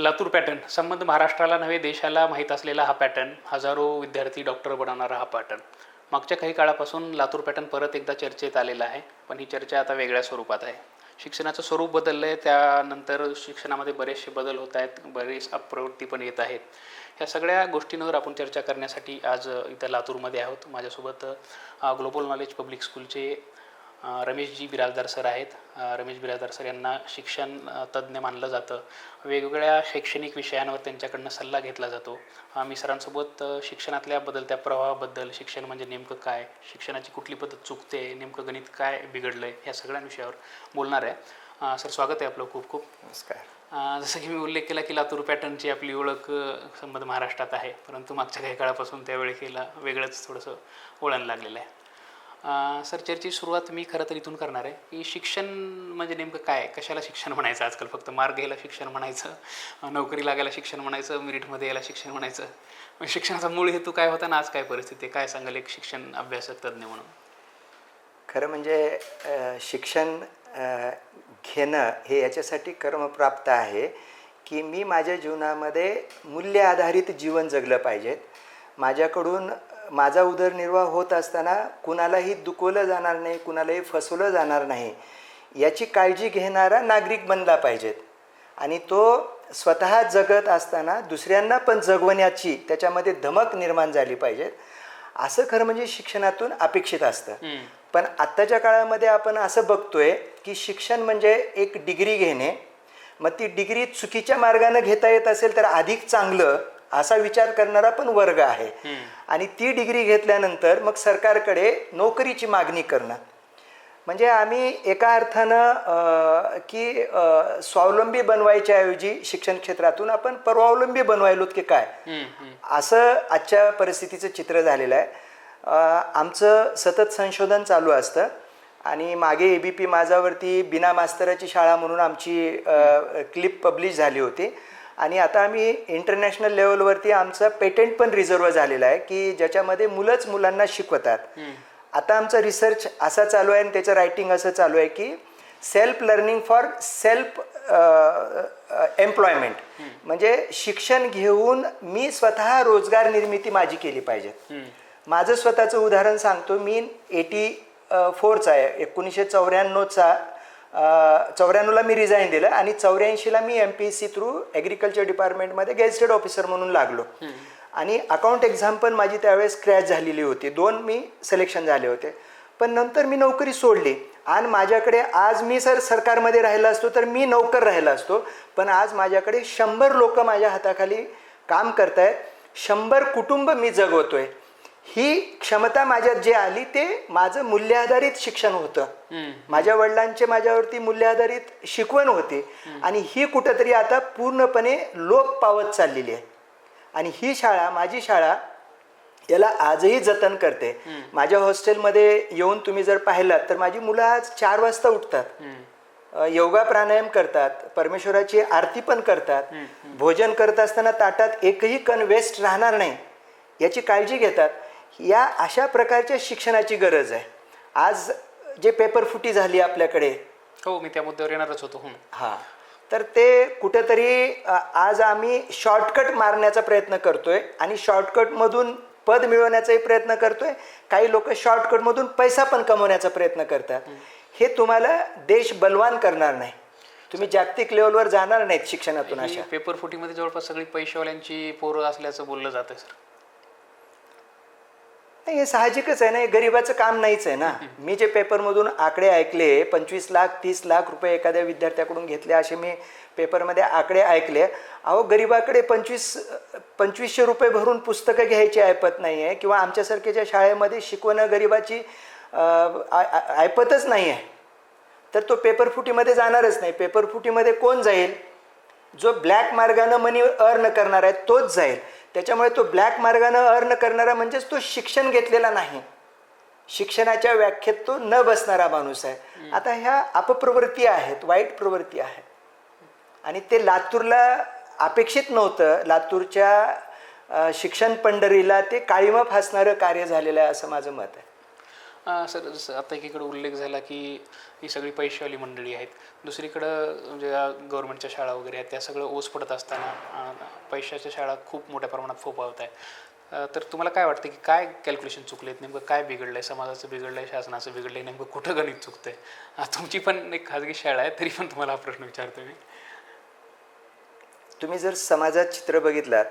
Latur pattern संबंध महाराष्ट्राला नव्हे देशाला माहीत असलेला हा पॅटर्न हजारो विद्यार्थी डॉक्टर बनवणारा हा पॅटर्न. मागच्या काही काळापासून लातूर पॅटर्न परत एकदा चर्चेत आलेला आहे पण ही चर्चा आता वेगळ्या स्वरूपात आहे. शिक्षणाचं स्वरूप बदललं आहे त्यानंतर शिक्षणामध्ये बरेचसे बदल होत आहेत बरेच प्रवृत्ती पण येत आहेत. ह्या सगळ्या गोष्टींवर आपण चर्चा करण्यासाठी आज इथं लातूरमध्ये आहोत. माझ्यासोबत ग्लोबल नॉलेज पब्लिक स्कूलचे रमेशजी बिराजदार सर आहेत. रमेश बिराजदार सर यांना शिक्षण तज्ज्ञ मानलं जातं. वेगवेगळ्या शैक्षणिक विषयांवर त्यांच्याकडनं सल्ला घेतला जातो. आम्ही सरांसोबत शिक्षणातल्या बदलत्या प्रवाहाबद्दल शिक्षण म्हणजे नेमकं काय शिक्षणाची कुठली पद्धत चुकते नेमकं गणित काय बिघडलं आहे ह्या सगळ्या विषयावर बोलणार आहे. सर स्वागत आहे आपलं खूप खूप. नमस्कार. जसं की मी उल्लेख केला की लातूर पॅटर्नची आपली ओळख संबंध महाराष्ट्रात आहे. परंतु मागच्या काही काळापासून त्यावेळी केला वेगळंच थोडंसं वळण लागलेलं आहे. सर चर्चेची सुरुवात मी खरं तर इथून करणार आहे. की शिक्षण म्हणजे नेमकं काय? कशाला शिक्षण म्हणायचं आजकाल? फक्त मार्ग घ्यायला शिक्षण म्हणायचं नोकरी लागायला शिक्षण म्हणायचं मेरिटमध्ये यायला शिक्षण म्हणायचं. शिक्षणाचा मूळ हेतू काय होता ना आज काय परिस्थिती आहे? काय सांगाल एक शिक्षण अभ्यासक तज्ज्ञ म्हणून? खरं म्हणजे शिक्षण घेणं हे याच्यासाठी कर्मप्राप्त आहे की मी माझ्या जीवनामध्ये मूल्य आधारित जीवन जगलं पाहिजेत. माझ्याकडून माझा उदरनिर्वाह होत असताना कुणालाही दुखवलं जाणार नाही कुणालाही फसवलं जाणार नाही. याची काळजी घेणारा नागरिक बनला पाहिजेत. आणि तो स्वतः जगत असताना दुसऱ्यांना पण जगवण्याची त्याच्यामध्ये धमक निर्माण झाली पाहिजे असं खरं म्हणजे शिक्षणातून अपेक्षित असतं. पण आत्ताच्या काळामध्ये आपण असं बघतोय की शिक्षण म्हणजे एक डिग्री घेणे. मग ती डिग्री चुकीच्या मार्गाने घेता येत असेल तर अधिक चांगलं असा विचार करणारा पण वर्ग आहे. आणि ती डिग्री घेतल्यानंतर मग सरकारकडे नोकरीची मागणी करणं म्हणजे आम्ही एका अर्थानं की स्वावलंबी बनवायच्या ऐवजी शिक्षण क्षेत्रातून आपण परवावलंबी बनवायलोत की काय? असं आजच्या परिस्थितीचं चित्र झालेलं आहे. आमचं सतत संशोधन चालू असतं. आणि मागे ए बी पी माझावरती बिना मास्तराची शाळा म्हणून आमची क्लिप पब्लिश झाली होती. आणि आता आम्ही इंटरनॅशनल लेवलवरती आमचं पेटंट पण रिझर्व झालेलं आहे की ज्याच्यामध्ये मुलंच मुलांना शिकवतात. आता आमचा रिसर्च असा चालू आहे आणि त्याचं रायटिंग असं चालू आहे की self learning for self employment म्हणजे शिक्षण घेऊन मी स्वतः रोजगार निर्मिती माझी केली पाहिजे. माझं स्वतःचं उदाहरण सांगतो. मी एटी फोरचा आहे. एकोणीसशे चौऱ्याण्णवचा चौऱ्याण्णवला मी रिझाईन दिलं आणि चौऱ्याऐंशीला मी M P S C through agriculture डिपार्टमेंटमध्ये गेस्टेड ऑफिसर म्हणून लागलो. आणि अकाउंट एक्झाम पण माझी त्यावेळेस क्रॅच झालेली होती. दोन मी सिलेक्शन झाले होते. पण नंतर मी नोकरी सोडली. आणि माझ्याकडे आज मी सर सरकारमध्ये राहिला असतो तर मी नोकर राहिला असतो. पण आज माझ्याकडे शंभर लोक माझ्या हाताखाली काम करतायत. शंभर कुटुंब मी जगवतोय. ही क्षमता माझ्यात जे आली ते माझं मूल्याधारित शिक्षण होतं. माझ्या वडिलांचे माझ्यावरती मूल्याधारित शिकवण होती. आणि ही कुठंतरी आता पूर्णपणे लोप पावत चाललेली आहे. आणि ही शाळा माझी शाळा याला आजही जतन करते. माझ्या हॉस्टेलमध्ये येऊन तुम्ही जर पाहिलात तर माझी मुलं आज चार वाजता उठतात. योगा प्राणायाम करतात परमेश्वराची आरती पण करतात. भोजन करत असताना ताटात एकही कण वेस्ट राहणार नाही याची काळजी घेतात. या अशा प्रकारच्या शिक्षणाची गरज आहे. आज जे पेपर फुटी झाली आपल्याकडे. हो मी त्या मुद्द्यावर येणारच होतो. हं. तर ते कुठेतरी आज आम्ही शॉर्टकट मारण्याचा प्रयत्न करतोय आणि शॉर्टकटमधून पद मिळवण्याचाही प्रयत्न करतोय. काही लोक शॉर्टकटमधून पैसा पण कमवण्याचा प्रयत्न करतात. हे. तुम्हाला देश बलवान करणार नाही. तुम्ही जागतिक लेवलवर जाणार नाहीत शिक्षणातून अशा. पेपर फुटीमध्ये जवळपास सगळी पैशावाल्यांची पोरं असल्याचं बोललं जातं सर. नाही हे साहजिकच आहे ना हे गरिबाचं काम नाहीच आहे ना. मी जे पेपरमधून आकडे ऐकले पंचवीस लाख तीस लाख रुपये एखाद्या विद्यार्थ्याकडून घेतले असे मी पेपरमध्ये आकडे ऐकले. अहो गरिबाकडे पंचवीस पंचवीसशे रुपये भरून पुस्तकं घ्यायची ऐपत नाही आहे किंवा आमच्यासारख्याच्या शाळेमध्ये शिकवणं गरिबाची ऐपतच नाही आहे तर तो पेपरफुटीमध्ये जाणारच नाही. पेपरफुटीमध्ये कोण जाईल? जो ब्लॅक मार्गानं मनी अर्न करणार आहे तोच जाईल. त्याच्यामुळे तो ब्लॅक मार्गानं अर्न करणारा म्हणजेच तो शिक्षण घेतलेला नाही. शिक्षणाच्या व्याख्येत तो न बसणारा माणूस आहे. आता ह्या अपप्रवृत्ती आहेत वाईट प्रवृत्ती आहेत. आणि ते लातूरला अपेक्षित नव्हतं. लातूरच्या शिक्षण पंढरीला ते काळीमा फासणारं कार्य झालेलं आहे असं माझं मत आहे. सर जसं आता एकीकडे उल्लेख झाला की ही सगळी पैशावाली मंडळी आहेत. दुसरीकडं म्हणजे गव्हर्नमेंटच्या शाळा वगैरे आहेत त्या सगळं ओस पडत असताना पैशाच्या शाळा खूप मोठ्या प्रमाणात फोपावत आहेत. तर तुम्हाला काय वाटतं की काय कॅल्क्युलेशन चुकले आहेत नेमकं काय बिघडलं आहे समाजाचं बिघडलं आहे शासनाचं बिघडलं आहे नेमकं कुठं गणित चुकतं आहे तुमची पण एक खाजगी शाळा आहे तरी पण तुम्हाला हा प्रश्न विचारतो मी. तुम्ही जर समाजात चित्र बघितलात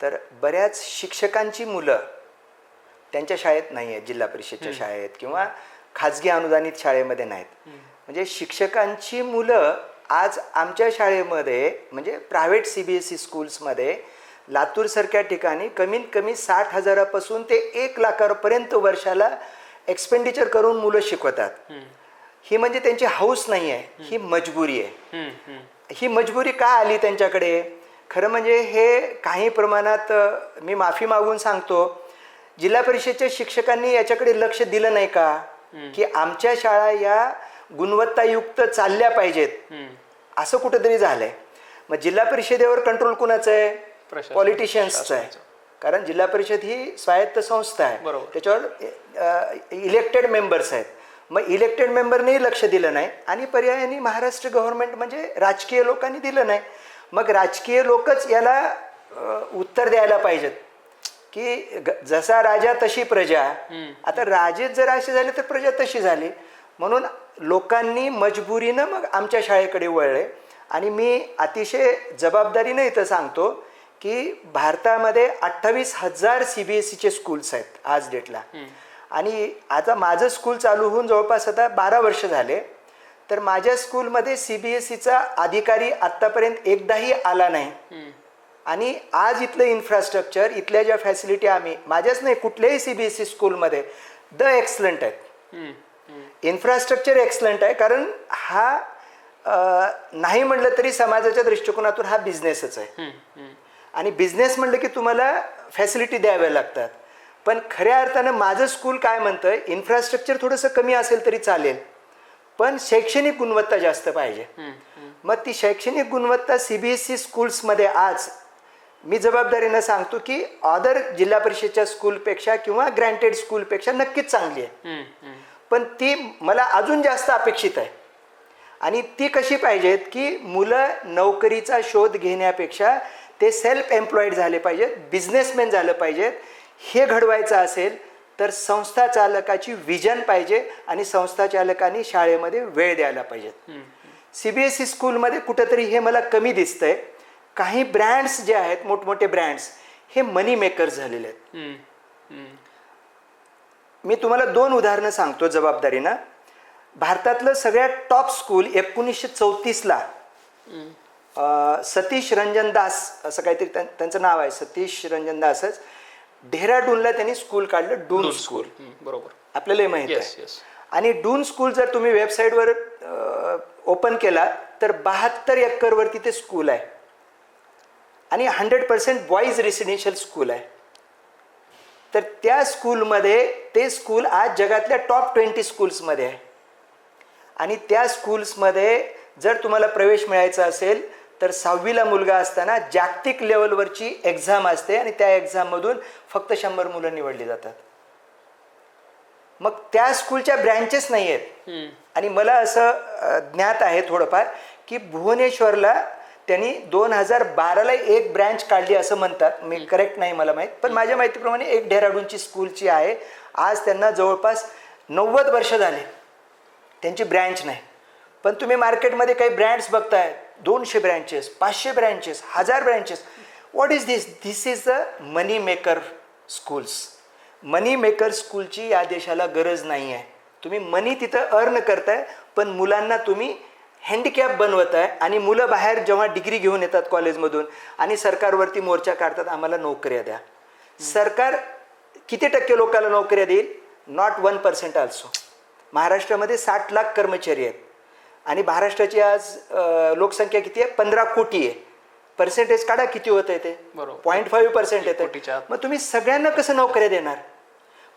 तर बऱ्याच शिक्षकांची मुलं त्यांच्या शाळेत नाही आहेत जिल्हा परिषदच्या शाळेत किंवा खाजगी अनुदानित शाळेमध्ये नाहीत. म्हणजे शिक्षकांची मुलं आज आमच्या शाळेमध्ये म्हणजे private C B S E स्कूल्समध्ये लातूरसारख्या ठिकाणी कमीत कमी साठ हजारापासून ते एक लाखापर्यंत वर्षाला एक्सपेंडिचर करून मुलं शिकवतात. ही म्हणजे त्यांची हाऊस नाही आहे ही मजबुरी आहे. ही मजबुरी का आली त्यांच्याकडे? खरं म्हणजे हे काही प्रमाणात मी माफी मागून सांगतो जिल्हा परिषदच्या शिक्षकांनी याच्याकडे लक्ष दिलं नाही का? की आमच्या शाळा या गुणवत्तायुक्त चालल्या पाहिजेत. असं कुठंतरी झालंय. मग जिल्हा परिषदेवर कंट्रोल कुणाचं आहे? पॉलिटिशियन्सचं आहे. कारण जिल्हा परिषद ही स्वायत्त संस्था आहे. त्याच्यावर इलेक्टेड मेंबर्स आहेत. मग इलेक्टेड मेंबरनेही लक्ष दिलं नाही आणि पर्यायाने महाराष्ट्र गव्हर्नमेंट म्हणजे राजकीय लोकांनी दिलं नाही. मग राजकीय लोकच याला उत्तर द्यायला पाहिजेत. की जसा राजा तशी प्रजा. आता राजे जर असे झाले तर प्रजा तशी झाली. म्हणून लोकांनी मजबुरीनं मग आमच्या शाळेकडे वळले. आणि मी अतिशय जबाबदारीनं इथं सांगतो की भारतामध्ये अठ्ठावीस हजार सी बी एस सीचे स्कूल्स आहेत आज डेटला आणि आता माझं स्कूल चालू होऊन जवळपास आता बारा वर्ष झाले. तर माझ्या स्कूलमध्ये सी बी एस सीचा अधिकारी आत्तापर्यंत एकदाही आला नाही. आणि आज इथलं इन्फ्रास्ट्रक्चर इथल्या ज्या फॅसिलिटी आम्ही माझ्याच नाही कुठल्याही सी बी एस सी स्कूलमध्ये द एक्सलंट आहेत. इन्फ्रास्ट्रक्चर एक्सलंट आहे कारण हा नाही म्हटलं तरी समाजाच्या दृष्टिकोनातून हा बिझनेसच आहे. आणि बिझनेस म्हटलं की तुम्हाला फॅसिलिटी द्याव्या लागतात. पण खऱ्या अर्थानं माझं स्कूल काय म्हणतं इन्फ्रास्ट्रक्चर थोडंसं कमी असेल तरी चालेल पण शैक्षणिक गुणवत्ता जास्त पाहिजे. मग ती शैक्षणिक गुणवत्ता सी बी एस सी स्कूल्समध्ये आज मी जबाबदारीनं सांगतो की अदर जिल्हा परिषदच्या स्कूलपेक्षा किंवा ग्रँटेड स्कूलपेक्षा नक्कीच चांगली आहे. पण ती मला अजून जास्त अपेक्षित आहे. आणि ती कशी पाहिजेत की मुलं नोकरीचा शोध घेण्यापेक्षा ते सेल्फ एम्प्लॉईड झाले पाहिजेत बिझनेसमॅन झालं पाहिजेत. हे घडवायचं असेल तर संस्था चालकाची विजन पाहिजे आणि संस्था चालकांनी शाळेमध्ये वेळ द्यायला पाहिजेत. सी बी एस ई स्कूलमध्ये कुठंतरी हे मला कमी दिसतंय. काही ब्रँड्स जे आहेत मोठमोठे ब्रँड्स हे मनी मेकर्स झालेले आहेत. मी तुम्हाला दोन उदाहरणं सांगतो जबाबदारीनं. भारतातलं सगळ्यात टॉप स्कूल एकोणीसशे चौतीसला सतीश रंजन दास असं काहीतरी त्यां- त्यांचं नाव आहे सतीश रंजन दासच. डेहराडूनला त्यांनी स्कूल काढलं डून स्कूल बरोबर. आपल्यालाही माहीत आहे. आणि डून स्कूल जर तुम्ही वेबसाईटवर ओपन केला तर बहात्तर एकरवरती ते स्कूल आहे. आणि hundred percent boys residential school आहे. तर त्या स्कूलमध्ये ते स्कूल आज जगातल्या टॉप ट्वेंटी स्कूल्समध्ये आहे. आणि त्या स्कूल्समध्ये जर तुम्हाला प्रवेश मिळायचा असेल तर सहावीला मुलगा असताना जागतिक लेवलवरची एक्झाम असते आणि त्या एक्झाममधून फक्त शंभर मुलं निवडली जातात. मग त्या स्कूलच्या ब्रँचेस नाही आहेत आणि मला असं ज्ञात आहे थोडंफार की भुवनेश्वरला त्यांनी दोन हजार बाराला एक ब्रँच काढली असं म्हणतात. मी करेक्ट नाही मला माहीत. पण माझ्या माहितीप्रमाणे एक डेहराडूनची स्कूलची आहे. आज त्यांना जवळपास नव्वद वर्ष झाले. त्यांची ब्रँच नाही. पण तुम्ही मार्केटमध्ये काही ब्रँड्स बघताय. दोनशे ब्रँचेस पाचशे ब्रँचेस हजार branches what is this this is the money maker schools money maker स्कूलची या देशाला गरज नाही आहे तुम्ही मनी तिथं अर्न करताय पण मुलांना तुम्ही हँडिकॅप बनवत आहे आणि मुलं बाहेर जेव्हा डिग्री घेऊन येतात कॉलेजमधून आणि सरकारवरती मोर्चा काढतात आम्हाला नोकऱ्या द्या. सरकार किती टक्के लोकांना नोकऱ्या देईल? नॉट वन पर्सेंट ऑल्सो महाराष्ट्रामध्ये साठ लाख कर्मचारी आहेत. आणि महाराष्ट्राची आज लोकसंख्या किती आहे? पंधरा कोटी आहे. पर्सेंटेज काढा किती होत आहे ते? बरोबर. पॉईंट फाईव्ह पर्सेंट येते. मग तुम्ही सगळ्यांना कसं नोकऱ्या देणार?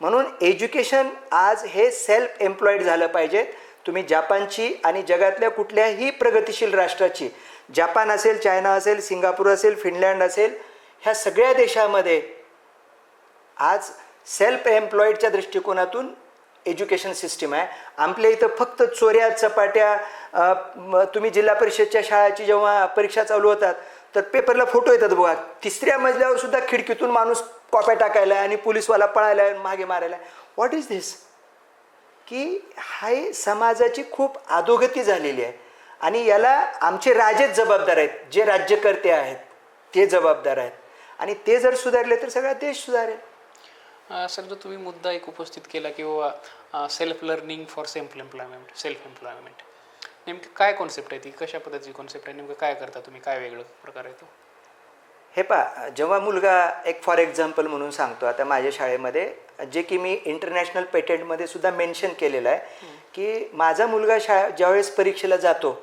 म्हणून एज्युकेशन आज हे सेल्फ एम्प्लॉईड झालं पाहिजे तुम्ही जपानची आणि जगातल्या कुठल्याही प्रगतिशील राष्ट्राची जपान असेल चायना असेल सिंगापूर असेल फिनलँड असेल ह्या सगळ्या देशामध्ये आज सेल्फ एम्प्लॉईडच्या दृष्टिकोनातून एज्युकेशन सिस्टीम आहे. आपल्या इथं फक्त चोऱ्या चपाट्या तुम्ही जिल्हा परिषदच्या शाळाची जेव्हा परीक्षा चालू होतात तर पेपरला फोटो येतात बघा. तिसऱ्या मजल्यावर सुद्धा खिडकीतून माणूस कॉप्या टाकायला आणि पोलीसवाला पळायला मागे मारायला. व्हॉट इज धिस की हाय समाजाची खूप अधोगती झालेली आहे. आणि याला आमचे राजेच जबाबदार आहेत. जे राज्यकर्ते आहेत ते जबाबदार आहेत. आणि ते जर सुधारले तर सगळा देश सुधारेल. सर जो तुम्ही मुद्दा एक उपस्थित केला किंवा self learning for self employment self employment नेमकी काय कॉन्सेप्ट आहे ती? कशा पद्धतीची कॉन्सेप्ट आहे? नेमकं काय करता तुम्ही? काय वेगळं प्रकार आहे तो? हे पा जेव्हा मुलगा एक फॉर एक्झाम्पल म्हणून सांगतो आता माझ्या शाळेमध्ये जे की मी इंटरनॅशनल पेटेंटमध्ये सुद्धा मेन्शन केलेलं आहे की माझा मुलगा शाळा ज्यावेळेस परीक्षेला जातो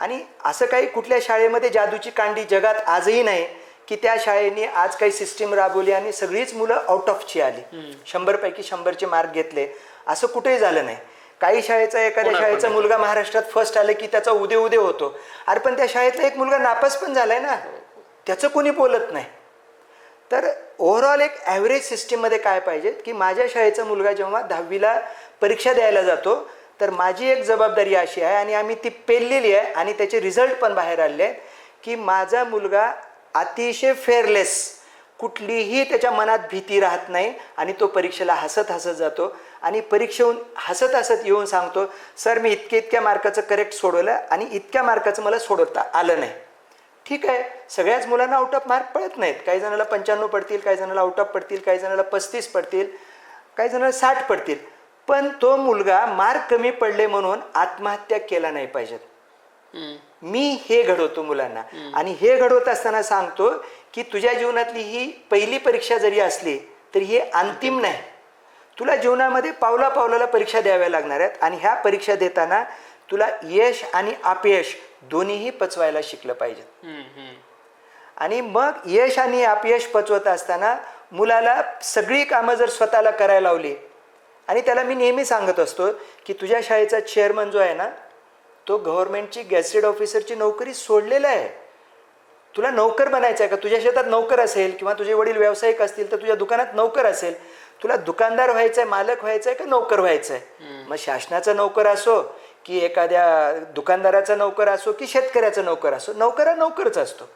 आणि असं काही कुठल्या शाळेमध्ये जादूची कांडी जगात आजही नाही की त्या शाळेने आज काही सिस्टीम राबवली आणि सगळीच मुलं आउट ऑफची आली. शंभरपैकी शंभरचे मार्क घेतले. असं कुठेही झालं नाही. काही शाळेचा एखाद्या शाळेचा मुलगा महाराष्ट्रात फर्स्ट आलं की त्याचा उदे उदे होतो. अरे पण त्या शाळेतला एक मुलगा नापास पण झालाय ना. त्याचं कोणी बोलत नाही. तर ओव्हरऑल एक ॲव्हरेज सिस्टीममध्ये काय पाहिजे? की माझ्या शाळेचा मुलगा जेव्हा दहावीला परीक्षा द्यायला जातो तर माझी एक जबाबदारी अशी आहे आणि आम्ही ती पेललेली आहे आणि त्याचे रिझल्ट पण बाहेर आलेले आहेत की माझा मुलगा अतिशय फेअरलेस कुठलीही त्याच्या मनात भीती राहत नाही आणि तो परीक्षेला हसत हसत जातो आणि परीक्षेहून हसत हसत येऊन सांगतो सर मी इतके इतक्या मार्काचं करेक्ट सोडवलं आणि इतक्या मार्काचं मला सोडवता आलं नाही. ठीक आहे सगळ्याच मुलांना आउट ऑफ मार्क पडत नाहीत. काही जणाला पंच्याण्णव पडतील काही जणाला आउट ऑफ पडतील काही जणाला पस्तीस पडतील काही जणाला साठ पडतील. पण तो मुलगा मार्क कमी पडले म्हणून आत्महत्या केला नाही पाहिजेत मी हे घडवतो मुलांना. आणि हे घडवत असताना सांगतो की तुझ्या जीवनातली ही पहिली परीक्षा जरी असली तरी ही अंतिम नाही. तुला जीवनामध्ये पावला पावलाला परीक्षा द्याव्या लागणार आहेत. आणि ह्या परीक्षा देताना तुला यश आणि अपयश दोन्हीही पचवायला शिकलं पाहिजे. आणि मग यश आणि अपयश पचवत असताना मुलाला सगळी कामं जर स्वतःला करायला लावली आणि त्याला मी नेहमी सांगत असतो की तुझ्या शाळेचा चेअरमन जो आहे ना तो गव्हर्नमेंटची गॅसेटेड ऑफिसरची नोकरी सोडलेला आहे. तुला नोकर बनायचं आहे का? तुझ्या शेतात नोकर असेल किंवा तुझे वडील व्यावसायिक असतील तर तुझ्या दुकानात नोकर असेल. तुला दुकानदार व्हायचं आहे मालक व्हायचं आहे का नोकर व्हायचं आहे मग शासनाचा नोकर असो की एखाद्या दुकानदाराचा नोकर असो की शेतकऱ्याचा नोकर असो नोकर नोकरच असतो.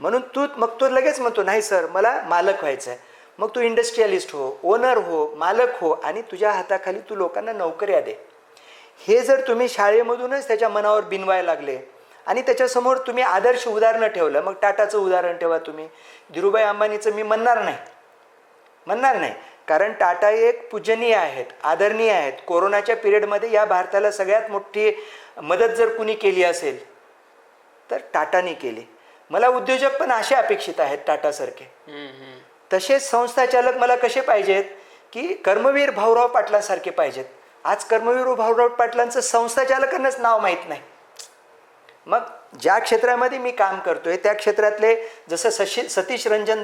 म्हणून तू मग तो लगेच म्हणतो नाही सर मला मालक व्हायचं आहे मग तू इंडस्ट्रियलिस्ट हो ओनर हो मालक हो आणि तुझ्या हाताखाली तू लोकांना नोकऱ्या दे. हे जर तुम्ही शाळेमधूनच त्याच्या मनावर बिनवायला लागले आणि त्याच्यासमोर तुम्ही आदर्श उदाहरणं ठेवलं मग टाटाचं उदाहरण ठेवा तुम्ही. धीरूभाई अंबानीचं मी म्हणणार नाही. म्हणणार नाही. कारण टाटा हे एक पूजनीय आहेत आदरणीय आहेत. कोरोनाच्या पिरियडमध्ये या भारताला सगळ्यात मोठी मदत जर कुणी केली असेल तर टाटानी केली. मला उद्योजक पण असे अपेक्षित आहेत टाटासारखे. तसेच संस्थाचालक मला कसे पाहिजेत की कर्मवीर भाऊराव पाटलासारखे पाहिजेत. आज कर्मवीर भाऊराव पाटलांचं संस्थाचालकांनाच नाव माहीत नाही. मग ज्या क्षेत्रामध्ये मी काम करतोय त्या क्षेत्रातले जसं सशी सतीश रंजन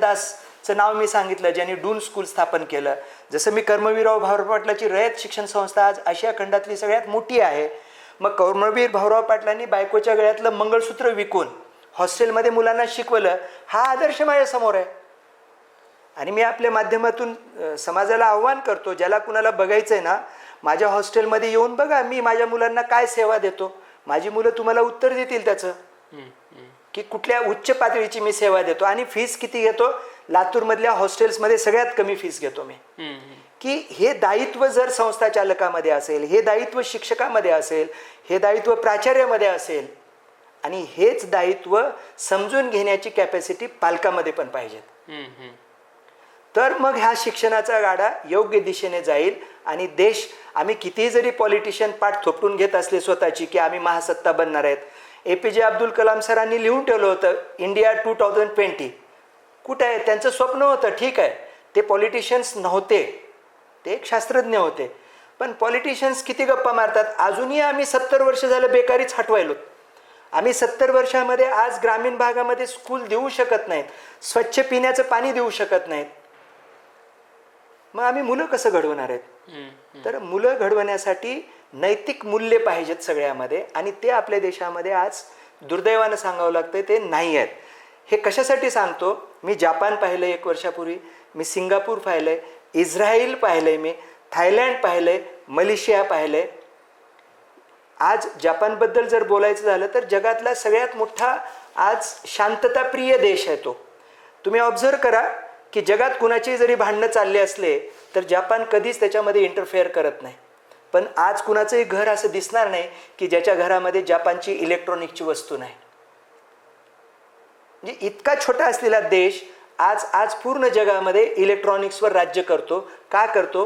दासचं नाव मी सांगितलं ज्यांनी डून स्कूल स्थापन केलं. जसं मी कर्मवीरराव भाऊराव पाटलाची रयत शिक्षण संस्था आज आशिया खंडातली सगळ्यात मोठी आहे. मग कर्मवीर भाऊराव पाटलांनी बायकोच्या गळ्यातलं मंगळसूत्र विकून हॉस्टेलमध्ये मुलांना शिकवलं हा आदर्श माझ्यासमोर आहे. आणि मी आपल्या माध्यमातून समाजाला आव्हान करतो ज्याला कुणाला बघायचं आहे ना माझ्या हॉस्टेलमध्ये येऊन बघा मी माझ्या मुलांना काय सेवा देतो. माझी मुलं तुम्हाला उत्तर देतील त्याचं. की कुठल्या उच्च पातळीची मी सेवा देतो आणि फीस किती घेतो लातूरमधल्या हॉस्टेल्समध्ये सगळ्यात कमी फीस घेतो मी. की हे दायित्व जर संस्था चालकामध्ये असेल हे दायित्व शिक्षकामध्ये असेल हे दायित्व प्राचार्यामध्ये असेल आणि हेच दायित्व समजून घेण्याची कॅपॅसिटी पालकामध्ये पण पाहिजे हम्म, हम्म. तर मग ह्या शिक्षणाचा गाडा योग्य दिशेने जाईल आणि देश आम्ही कितीही जरी पॉलिटिशियन पाठ थोपटून घेत असले स्वतःची की आम्ही महासत्ता बनणार आहेत ए पी जे अब्दुल कलाम सरांनी लिहून ठेवलं होतं इंडिया टू थाउजंड ट्वेंटी कुठं आहे? त्यांचं स्वप्न होतं ठीक आहे. ते पॉलिटिशियन्स नव्हते. ते एक शास्त्रज्ञ होते. पण पॉलिटिशियन्स किती गप्पा मारतात? अजूनही आम्ही सत्तर वर्ष झालं बेकारीच हटवायलो. आम्ही सत्तर वर्षामध्ये आज ग्रामीण भागामध्ये स्कूल देऊ शकत नाहीत. स्वच्छ पिण्याचं पाणी देऊ शकत नाहीत. मग आम्ही मुलं कसं घडवणार आहेत? तर मुलं घडवण्यासाठी नैतिक मूल्य पाहिजेत सगळ्यामध्ये. आणि ते आपल्या देशामध्ये आज दुर्दैवानं सांगावं लागतं ते नाही आहेत. हे कशासाठी सांगतो? मी जापान पाहिलं एक वर्षापूर्वी मी सिंगापूर पाहिलं आहे इस्रायल पाहिलं आहे मी थायलँड पाहिलं आहे मलेशिया पाहिलंय. आज जपानबद्दल जर बोलायचं झालं तर जगातला सगळ्यात मोठा आज शांतताप्रिय देश आहे तो. तुम्ही ऑब्झर्व करा की जगात कुणाची जरी भांडणं चालले असले तर जपान कधीच त्याच्यामध्ये इंटरफेअर करत नाही. पण आज कुणाचंही घर असं दिसणार नाही की ज्याच्या घरामध्ये जपानची इलेक्ट्रॉनिकची वस्तू नाही. म्हणजे इतका छोटा असलेला देश आज आज पूर्ण जगामध्ये इलेक्ट्रॉनिक्सवर राज्य करतो. का करतो?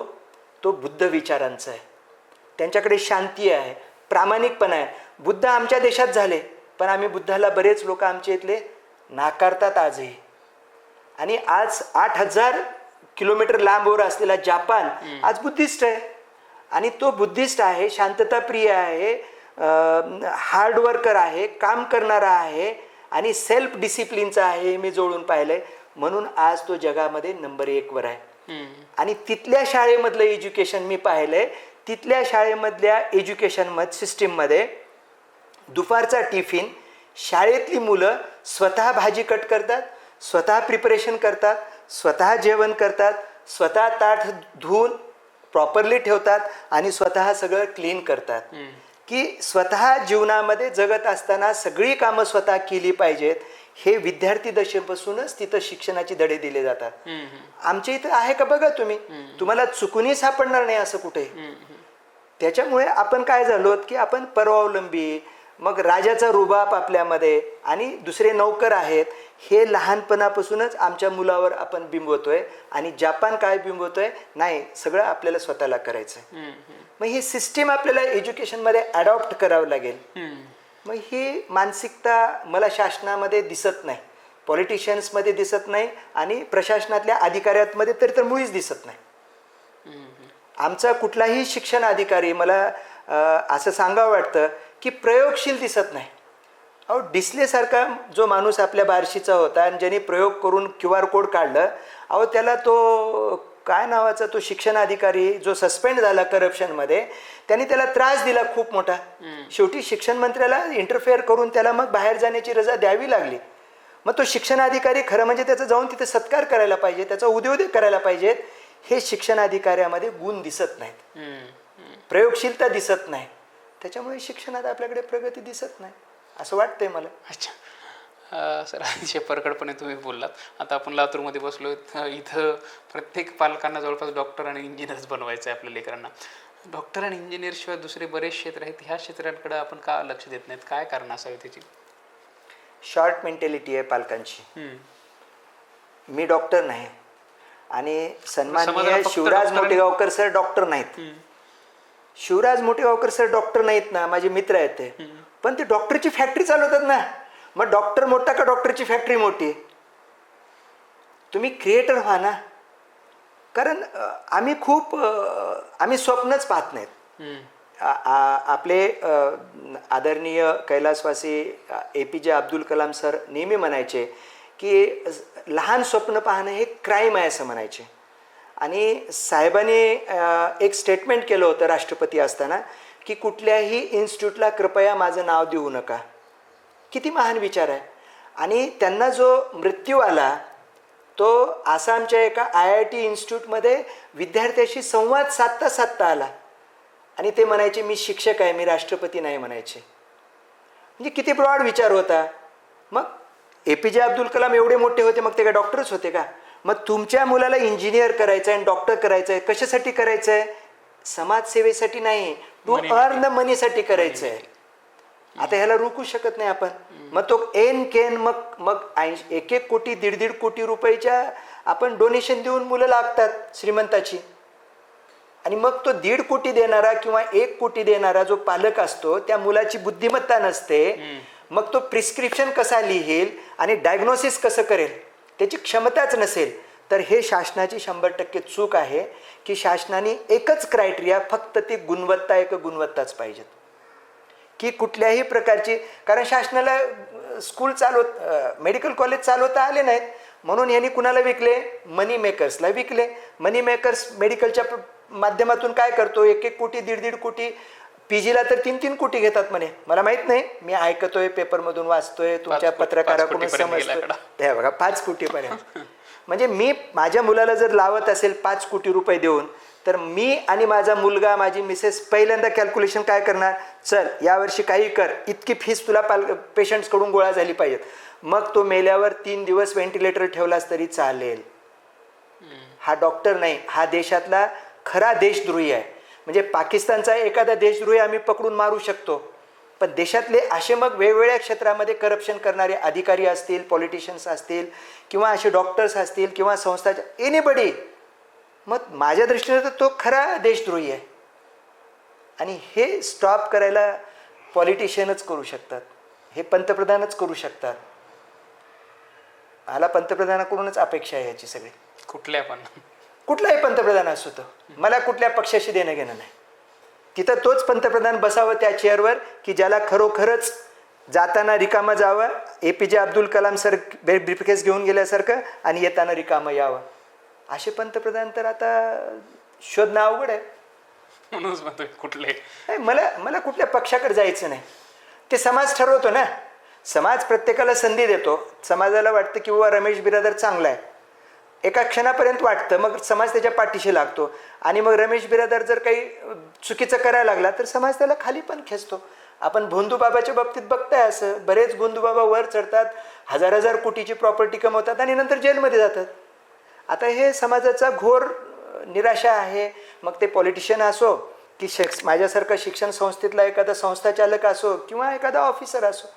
तो बुद्ध विचारांचा आहे. त्यांच्याकडे शांती आहे प्रामाणिकपणा आहे. बुद्ध आमच्या देशात झाले पण आम्ही बुद्धाला बरेच लोक आमच्या इथले नाकारतात आजही. आणि आज आठ हजार किलोमीटर लांबवर असलेला जापान आज बुद्धिस्ट आहे. आणि तो बुद्धिस्ट आहे शांतताप्रिय आहे हार्डवर्कर आहे काम करणारा आहे आणि सेल्फ डिसिप्लिनचा आहे हे मी जोडून पाहिलंय. म्हणून आज तो जगामध्ये नंबर एकवर आहे. आणि तिथल्या शाळेमधलं एज्युकेशन मी पाहिलंय. तिथल्या शाळेमधल्या एज्युकेशन मध सिस्टीममध्ये दुपारचा टिफिन शाळेतली मुलं स्वतः भाजी कट करतात स्वतः प्रिपरेशन करतात स्वतः जेवण करतात स्वतः ताट धुवून प्रॉपरली ठेवतात आणि स्वतः सगळं क्लीन करतात. की स्वतः जीवनामध्ये जगत असताना सगळी कामं स्वतः केली पाहिजेत हे विद्यार्थी दशेपासूनच तिथं शिक्षणाची धडे दिले जातात. आमच्या इथं आहे का बघा तुम्ही? तुम्हाला चुकूनही सापडणार नाही असं कुठे? त्याच्यामुळे आपण काय झालो की आपण परवावलंबी मग राजाचा रुबाब आपल्यामध्ये आणि दुसरे नौकर आहेत हे लहानपणापासूनच आमच्या मुलावर आपण बिंबवतोय आणि जपान काय बिंबवतोय? नाही सगळं आपल्याला स्वतःला करायचं. मग ही सिस्टीम आपल्याला एज्युकेशनमध्ये अडॉप्ट करावं लागेल. मग ही मानसिकता मला शासनामध्ये दिसत नाही पॉलिटिशियन्समध्ये दिसत नाही आणि प्रशासनातल्या अधिकाऱ्यांमध्ये तरी तर मुळीच दिसत नाही. आमचा कुठलाही शिक्षण अधिकारी मला असं सांगावं वाटतं की प्रयोगशील दिसत नाही. अहो डिस्लेसारखा जो माणूस आपल्या बारशीचा होता आणि ज्यांनी प्रयोग करून क्यू आर कोड काढलं अहो त्याला तो काय नावाचा तो शिक्षण अधिकारी जो सस्पेंड झाला करप्शनमध्ये त्यांनी त्याला त्रास दिला खूप मोठा. शेवटी शिक्षण मंत्र्याला इंटरफेअर करून त्याला मग बाहेर जाण्याची रजा द्यावी लागली. मग तो शिक्षण अधिकारी खरं म्हणजे त्याचा जाऊन तिथे सत्कार करायला पाहिजे त्याचा उद्योदय करायला पाहिजेत हे शिक्षण अधिकाऱ्यामध्ये गुण दिसत नाहीत. प्रयोगशीलता दिसत नाही. त्याच्यामुळे शिक्षणात आपल्याकडे प्रगती दिसत नाही. असं वाटतंय मला. अच्छा. सर अतिशय परकडपणे तुम्ही बोललात. आता आपण लातूरमध्ये बसलो इथं प्रत्येक पालकांना जवळपास डॉक्टर आणि इंजिनियर्स बनवायचं आहे आपल्या लेकरांना. डॉक्टर आणि इंजिनियर शिवाय दुसरे बरेच क्षेत्र आहेत. ह्या क्षेत्रांकडे आपण का लक्ष देत नाहीत? काय कारण असावी त्याची? शॉर्ट मेंटॅलिटी आहे पालकांची. मी डॉक्टर नाही. आणि सन्माननीय फक्त शिवराज मोठेगावकर सर डॉक्टर नाहीत. शिवराज मोठेगावकर सर डॉक्टर नाहीत ना माझे मित्र आहेत ते. पण ते डॉक्टरची फॅक्टरी चालवतात ना. मग डॉक्टर मोठा का डॉक्टरची फॅक्टरी मोठी? तुम्ही क्रिएटर व्हा ना. कारण आम्ही खूप आम्ही स्वप्नच पाहत नाहीत. आपले आदरणीय कैलासवासी ए पी जे अब्दुल कलाम सर नेहमी म्हणायचे की लहान स्वप्न पाहणं हे क्राईम आहे असं म्हणायचे. आणि साहेबांनी एक स्टेटमेंट केलं होतं राष्ट्रपती असताना की कुठल्याही इन्स्टिट्यूटला कृपया माझं नाव देऊ नका. किती महान विचार आहे. आणि त्यांना जो मृत्यू आला तो आसामच्या एका आय आय टी इन्स्टिट्यूटमध्ये विद्यार्थ्याशी संवाद साधता साधता आला. आणि ते म्हणायचे मी शिक्षक आहे मी राष्ट्रपती नाही म्हणायचे. म्हणजे किती ब्रॉड विचार होता. मग ए पी जे अब्दुल कलाम एवढे मोठे होते मग ते काय डॉक्टरच होते का? मग तुमच्या मुलाला इंजिनियर करायचं आहे आणि डॉक्टर करायचं आहे कशासाठी करायचं आहे समाजसेवेसाठी नाही टू Money अर्न मनीसाठी करायचं आहे आता ह्याला रोखू शकत नाही आपण. मग तो एन केन मग मग ऐंशी एक एक कोटी दीड दीड कोटी रुपयाच्या आपण डोनेशन देऊन मुलं लागतात श्रीमंताची. आणि मग तो दीड कोटी देणारा किंवा एक कोटी देणारा जो पालक असतो त्या मुलाची बुद्धिमत्ता नसते. मग तो प्रिस्क्रिप्शन कसा लिहेल आणि डायग्नोसिस कसं करेल? त्याची क्षमताच नसेल तर हे शासनाची शंभर टक्के चूक आहे की शासनाने एकच क्रायटेरिया फक्त ती गुणवत्ता एक गुणवत्ताच पाहिजेत. की कुठल्याही प्रकारची कारण शासनाला स्कूल चालवत मेडिकल कॉलेज चालवता आले नाहीत. म्हणून यांनी कुणाला विकले? मनी मेकर्सला विकले. मनी मेकर्स मेडिकलच्या माध्यमातून काय करतो? एक एक कोटी दीड दीड कोटी पी जीला तर तीन तीन कोटी घेतात म्हणे. मला माहीत नाही. मी ऐकतोय पेपरमधून वाचतोय तुमच्या कोटी- पत्रकाराकडून समजतोय. हे बघा पाच कोटीपर्यंत म्हणजे मी माझ्या मुलाला जर लावत असेल पाच कोटी रुपये देऊन तर मी आणि माझा मुलगा माझी मिसेस पहिल्यांदा कॅल्क्युलेशन काय करणार? चल यावर्षी काही कर. इतकी फीस तुला पाल पेशंट्सकडून गोळा झाली पाहिजेत. मग तो मेल्यावर तीन दिवस व्हेंटिलेटर ठेवलास तरी चालेल. हा डॉक्टर नाही. हा देशातला खरा देशद्रोही आहे. म्हणजे पाकिस्तानचा एखादा देशद्रोही आम्ही पकडून मारू शकतो. पण देशातले असे मग वेगवेगळ्या क्षेत्रामध्ये करप्शन करणारे अधिकारी असतील पॉलिटिशियन्स असतील किंवा असे डॉक्टर्स असतील किंवा संस्थाच्या एनीबडी मग माझ्या दृष्टीने तर तो खरा देशद्रोही आहे. आणि हे स्टॉप करायला पॉलिटिशियनच करू शकतात. हे पंतप्रधानच करू शकतात. मला पंतप्रधानाकडूनच अपेक्षा आहे याची सगळी. कुठल्या पण. कुठलाही पंतप्रधान असो तो मला कुठल्या पक्षाशी देणं घेणं नाही. तिथं तोच पंतप्रधान बसावं त्या चेअरवर की ज्याला खरोखरच जाताना रिकामं जावं ए पी जे अब्दुल कलाम सर ब्रिफकेस घेऊन गेल्यासारखं आणि येताना रिकामं यावं. असे पंतप्रधान तर आता शोधणं अवघड आहे. म्हणूनच म्हणतोय कुठले. मला मला कुठल्या पक्षाकडे जायचं नाही. ते समाज ठरवतो ना. समाज प्रत्येकाला संधी देतो. समाजाला वाटतं की बाबा रमेश बिरादर चांगला आहे. एका क्षणापर्यंत वाटतं. मग समाज त्याच्या पाठीशी लागतो. आणि मग रमेश बिरादर जर काही चुकीचं करायला लागला तर समाज त्याला खाली पण खेचतो. आपण भोंदूबाबाच्या बाबतीत बघताय असं. बरेच भोंदूबाबा वर चढतात हजार हजार कोटीची प्रॉपर्टी कमवतात आणि नंतर जेलमध्ये जातात. आता हे समाजाचा घोर निराशा आहे. मग ते पॉलिटिशियन असो की शिक्ष माझ्यासारखा शिक्षण संस्थेतला एखादा संस्थाचालक असो किंवा एखादा ऑफिसर असो.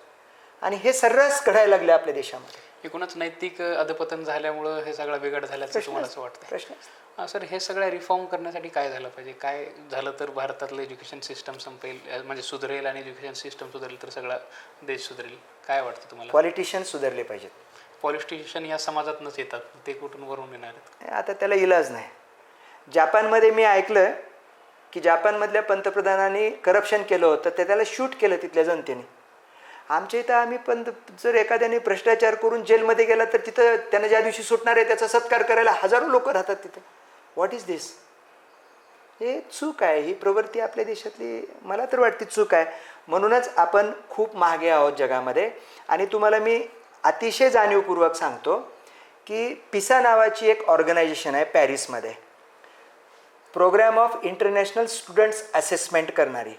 आणि हे सर्रास घडायला लागले आपल्या देशामध्ये. एकूणच नैतिक अधपतन झाल्यामुळं हे सगळं बिघड झाल्याचं तुम्हाला असं वाटतं प्रश्न सर हे सगळं रिफॉर्म करण्यासाठी काय झालं पाहिजे? काय झालं तर भारतातलं एज्युकेशन सिस्टम संपेल? म्हणजे सुधरेल आणि एज्युकेशन सिस्टम सुधरेल तर सगळा देश सुधरेल? काय वाटतं तुम्हाला? पॉलिटिशियन सुधारले पाहिजेत. पॉलिटिशियन या समाजातनंच येतात. ते कुठून वरून येणार आहेत? आता त्याला इलाज नाही. जापानमध्ये मी ऐकलं की जापानमधल्या पंतप्रधानांनी करप्शन केलं होतं ते त्याला शूट केलं तिथल्या जनतेने. आमच्या इथं आम्ही पण जर एखाद्याने भ्रष्टाचार करून जेलमध्ये गेला तर तिथं त्यांना ज्या दिवशी सुटणार आहे त्याचा सत्कार करायला हजारो लोक राहतात तिथं. व्हॉट इज दिस हे चूक आहे. ही प्रवृत्ती आपल्या देशातली मला तर वाटते चूक आहे. म्हणूनच आपण खूप मागे आहोत जगामध्ये. आणि तुम्हाला मी अतिशय जाणीवपूर्वक सांगतो की पिसा नावाची एक ऑर्गनायझेशन आहे पॅरिसमध्ये. Programme of international students assessment करणारी.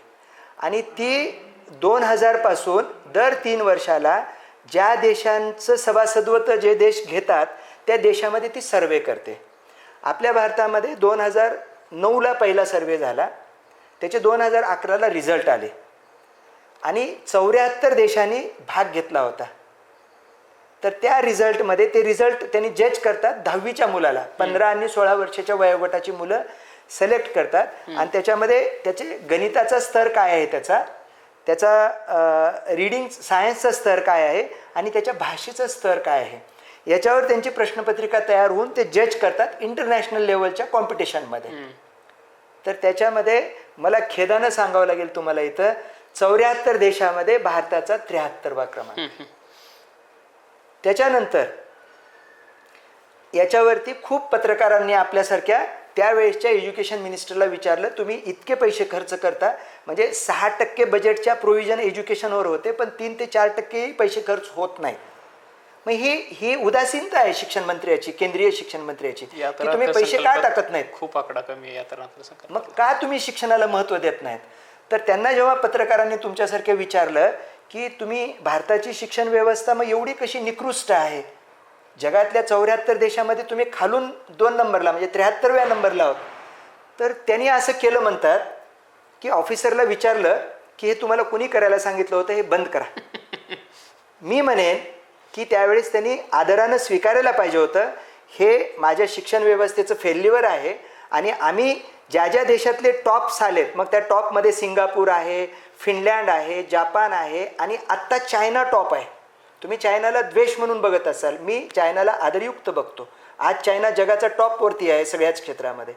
आणि ती दोन हजारपासून दर तीन वर्षाला ज्या देशांचं सभासदत्व जे देश घेतात त्या देशामध्ये ती सर्वे करते. आपल्या भारतामध्ये दोन हजार नऊला पहिला सर्वे झाला. त्याचे दोन हजार अकराला रिझल्ट आले. आणि चौऱ्याहत्तर देशांनी भाग घेतला होता. तर त्या रिझल्टमध्ये ते रिझल्ट त्यांनी जज करतात दहावीच्या मुलाला. पंधरा आणि सोळा वर्षाच्या वयोगटाची मुलं सिलेक्ट करतात. आणि त्याच्यामध्ये त्याचे गणिताचा स्तर काय आहे त्याचा? त्याचा रीडिंग सायन्सचा स्तर काय आहे आणि त्याच्या भाषेचा स्तर काय आहे? याच्यावर त्यांची प्रश्नपत्रिका तयार होऊन ते जज करतात इंटरनॅशनल लेवलच्या कॉम्पिटिशनमध्ये तर त्याच्यामध्ये मला खेदानं सांगावं लागेल तुम्हाला इथं चौऱ्याहत्तर देशामध्ये भारताचा त्र्याहत्तरवा क्रमांक. त्याच्यानंतर याच्यावरती खूप पत्रकारांनी आपल्यासारख्या त्यावेळेसच्या एज्युकेशन मिनिस्टरला विचारलं तुम्ही इतके पैसे खर्च करता म्हणजे सहा टक्के बजेटच्या प्रोव्हिजन एज्युकेशनवर होते पण तीन ते चार टक्केही पैसे खर्च होत नाहीत. मग ही ही उदासीनता आहे शिक्षण मंत्र्याची केंद्रीय शिक्षण मंत्र्याची की तुम्ही पैसे का टाकत नाहीत? खूप आकडा कमी आहे मग का तुम्ही शिक्षणाला महत्त्व देत नाहीत? तर त्यांना जेव्हा पत्रकारांनी तुमच्यासारखे विचारलं की तुम्ही भारताची शिक्षण व्यवस्था मग एवढी कशी निकृष्ट आहे? जगातल्या चौऱ्याहत्तर देशामध्ये तुम्ही खालून दोन नंबरला म्हणजे त्र्याहत्तरव्या नंबरला आहोत. तर त्यांनी असं केलं म्हणतात की ऑफिसरला विचारलं की हे तुम्हाला कुणी करायला सांगितलं होतं हे बंद करा. मी म्हणेन की त्यावेळेस त्यांनी आदरानं स्वीकारायला पाहिजे होतं. हे माझ्या शिक्षण व्यवस्थेचं फेल्युअर आहे आणि आम्ही ज्या ज्या देशातले टॉप्स आलेत मग त्या टॉपमध्ये सिंगापूर आहे फिनलँड आहे जापान आहे आणि आत्ता चायना टॉप आहे. तुम्ही चायनाला द्वेष म्हणून बघत असाल मी चायनाला आदरयुक्त बघतो. आज चायना जगाचा टॉपवरती आहे सगळ्याच क्षेत्रामध्ये.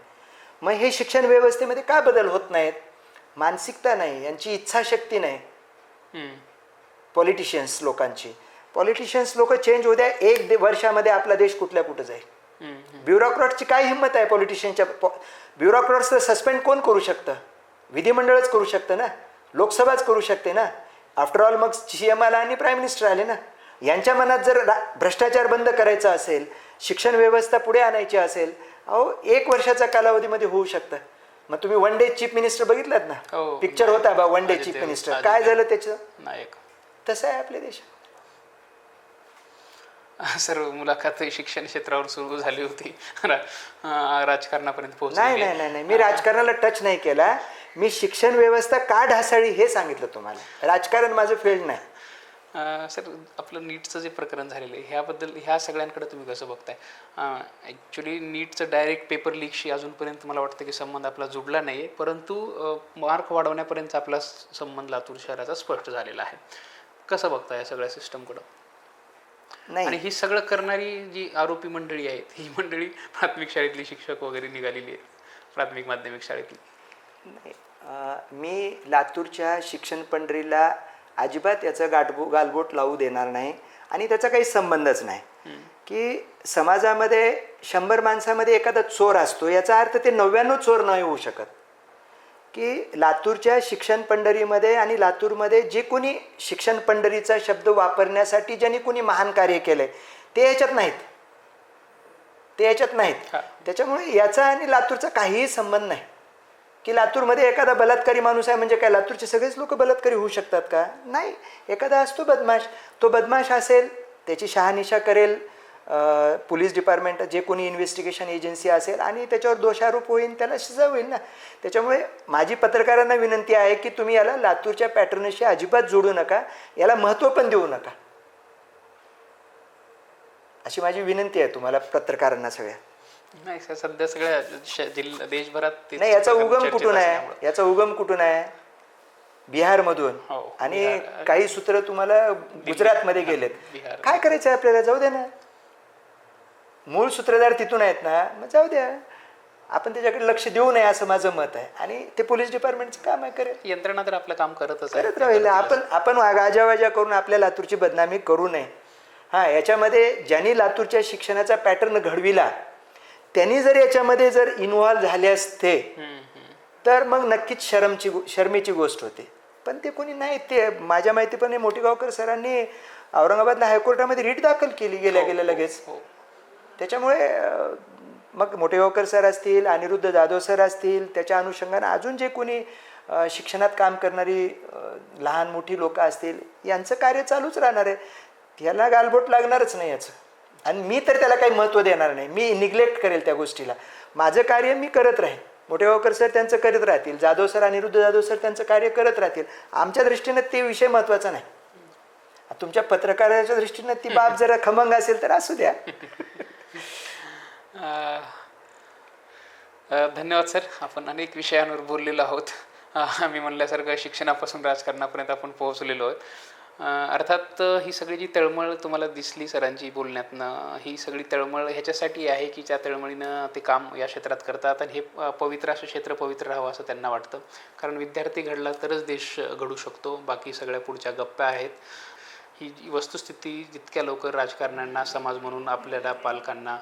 मग हे शिक्षण व्यवस्थेमध्ये का बदल होत नाहीत? मानसिकता नाही यांची इच्छाशक्ती नाही. पॉलिटिशियन्स लोकांची. पॉलिटिशियन्स लोक चेंज होऊ द्या एक दे- वर्षामध्ये आपला देश कुठल्या कुठं जाईल. ब्युरोक्रॉटची काय हिंमत आहे पॉलिटिशियनच्या ब्युरोक्रॉट्सचं सस्पेंड कोण करू शकतं? विधिमंडळच करू शकतं ना? लोकसभाच करू शकते ना? आफ्टर ऑल मग सी एम आला आणि प्राईम मिनिस्टर आले ना? यांच्या मनात जर रा- भ्रष्टाचार बंद करायचा असेल शिक्षण व्यवस्था पुढे आणायची असेल अहो एक वर्षाचा कालावधीमध्ये होऊ शकतं. मग तुम्ही वन डे चीफ मिनिस्टर बघितलात ना? हो. पिक्चर होता बा वन डे चीफ मिनिस्टर काय. झालं त्याचं? नायक. तसं आहे आपल्या देशात. सर मुलाखत ही शिक्षण क्षेत्रावर सुरू झाली होती. रा- अं, राजकारणापर्यंत नाही नाही नाही नाही. मी राजकारणाला टच नाही केला. मी शिक्षण व्यवस्था का ढासाळी हे सांगितलं तुम्हाला. राजकारण माझं फील्ड नाही. सर आपलं नीटचं जे प्रकरण झालेलं आहे ह्याबद्दल ह्या सगळ्यांकडे तुम्ही कसं बघताय? ॲक्च्युली नीटचं डायरेक्ट पेपर लीकशी अजूनपर्यंत मला वाटतं की संबंध आपला जुडला नाही आहे परंतु मार्क वाढवण्यापर्यंत आपला संबंध लातूर शहराचा स्पष्ट झालेला आहे. कसं बघताय या सगळ्या सिस्टमकडं आणि नाही. ही सगळं करणारी जी आरोपी मंडळी आहेत ही मंडळी प्राथमिक शाळेतली शिक्षक वगैरे निघालेली आहेत प्राथमिक माध्यमिक शाळेतली. नाही. मी लातूरच्या शिक्षण पंढरीला अजिबात याचं गाठबो गालबोट लावू देणार नाही आणि त्याचा काही संबंधच नाही. की समाजामध्ये शंभर माणसामध्ये एखादा चोर असतो याचा अर्थ ते नव्याण्णव चोर नाही होऊ शकत. की लातूरच्या शिक्षण पंढरीमध्ये आणि लातूरमध्ये जे कोणी शिक्षण पंढरीचा शब्द वापरण्यासाठी ज्यांनी कोणी महान कार्य केलंय ते याच्यात नाहीत. ते याच्यात नाहीत. त्याच्यामुळे याचा आणि लातूरचा काहीही संबंध नाही. की लातूरमध्ये एखादा बलात्कारी माणूस आहे म्हणजे काय लातूरचे सगळेच लोक बलात्कारी होऊ शकतात का? नाही. एखादा असतो बदमाश. तो बदमाश असेल त्याची शहानिशा करेल पोलीस डिपार्टमेंट जे कोणी इन्व्हेस्टिगेशन एजन्सी असेल आणि त्याच्यावर दोषारोप होईल त्याला सजा होईल ना. त्याच्यामुळे माझी पत्रकारांना विनंती आहे की तुम्ही याला लातूरच्या पॅटर्नशी अजिबात जोडू नका. याला महत्त्व पण देऊ नका. अशी माझी विनंती आहे तुम्हाला पत्रकारांना सगळ्या. नाही सर सध्या सगळ्या श- जिल्हा देशभरात तेच नाही याचा प्रकरण उगम चर्चेत कुठून आहे. याचा उगम कुठून आहे? बिहारमधून. हो, आणि बिहार. काही सूत्र तुम्हाला गुजरातमध्ये गेलेत. बिहार. काय करायचं आहे आपल्याला? जाऊ द्या ना. मूळ सूत्रधार तिथून आहेत ना मग जाऊ द्या. आपण त्याच्याकडे लक्ष देऊ नये असं माझं मत आहे. आणि ते पोलीस डिपार्टमेंटचं काम आहे करेल यंत्रणा तर आपलं काम करतच आहे. करत राहील. आपण आपण गाजावाजा करून आपल्या लातूरची बदनामी करू नये. हां याच्यामध्ये ज्यांनी लातूरच्या शिक्षणाचा पॅटर्न घडविला त्यांनी जर याच्यामध्ये जर इन्व्हॉल्व झाले असते. तर मग नक्कीच शरमची शर्मेची गोष्ट होते. पण ते कोणी नाही ते माझ्या माहितीपणे मोठीगावकर सरांनी औरंगाबादला हायकोर्टामध्ये रीट दाखल केली गेल्या गेल्या लगेच. हो. त्याच्यामुळे मग मोठेगावकर सर असतील अनिरुद्ध जाधव सर असतील त्याच्या अनुषंगाने अजून जे कोणी शिक्षणात काम करणारी लहान मोठी लोक असतील यांचं कार्य चालूच राहणार आहे. त्याला गालबोट लागणारच नाही याचं. आणि मी तर त्याला काही महत्त्व देणार नाही. मी निग्लेक्ट करेल त्या गोष्टीला. माझं कार्य मी करत राहीन. मोठेगावकर सर त्यांचं करत राहतील. जाधव सर अनिरुद्ध जाधव सर त्यांचं कार्य करत राहतील. आमच्या दृष्टीनं ते विषय महत्त्वाचा नाही. तुमच्या पत्रकाराच्या दृष्टीनं ती बाब जरा खमंग असेल तर असू द्या. धन्यवाद सर आपण अनेक विषयांवर बोललेलो आहोत. मी म्हणल्यासारखं शिक्षणापासून राजकारणापर्यंत आपण पोहोचलेलो आहोत. अर्थात ही सगळी जी तळमळ तुम्हाला दिसली सरांची बोलण्यातनं ही सगळी तळमळ ह्याच्यासाठी आहे की त्या तळमळीनं ते काम या क्षेत्रात करतात आणि हे पवित्र असं क्षेत्र पवित्र राहावं असं त्यांना वाटतं. कारण विद्यार्थी घडला तरच देश घडू शकतो. बाकी सगळ्या पुढच्या गप्प्या आहेत. ही जी वस्तुस्थिती जितक्या लवकर राजकारण्यांना समाज म्हणून आपल्याला पालकांना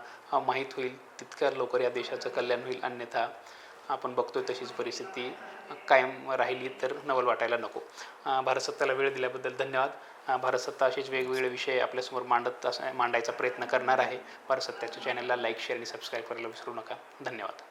माहीत होईल तितक्या लवकर या देशाचं कल्याण होईल. अन्यथा आपण बघतोय तशीच परिस्थिती. कायम राहिली तर नवल वाटायला नको. भारत सत्ताला वेळ दिल्याबद्दल धन्यवाद. भारत सत्ता असेच वेगवेगळे विषय आपल्यासमोर मांडत असा मांडायचा प्रयत्न करणार आहे. भारत सत्ताच्या चॅनलला लाईक शेअर आणि सबस्क्राईब करायला विसरू नका. धन्यवाद.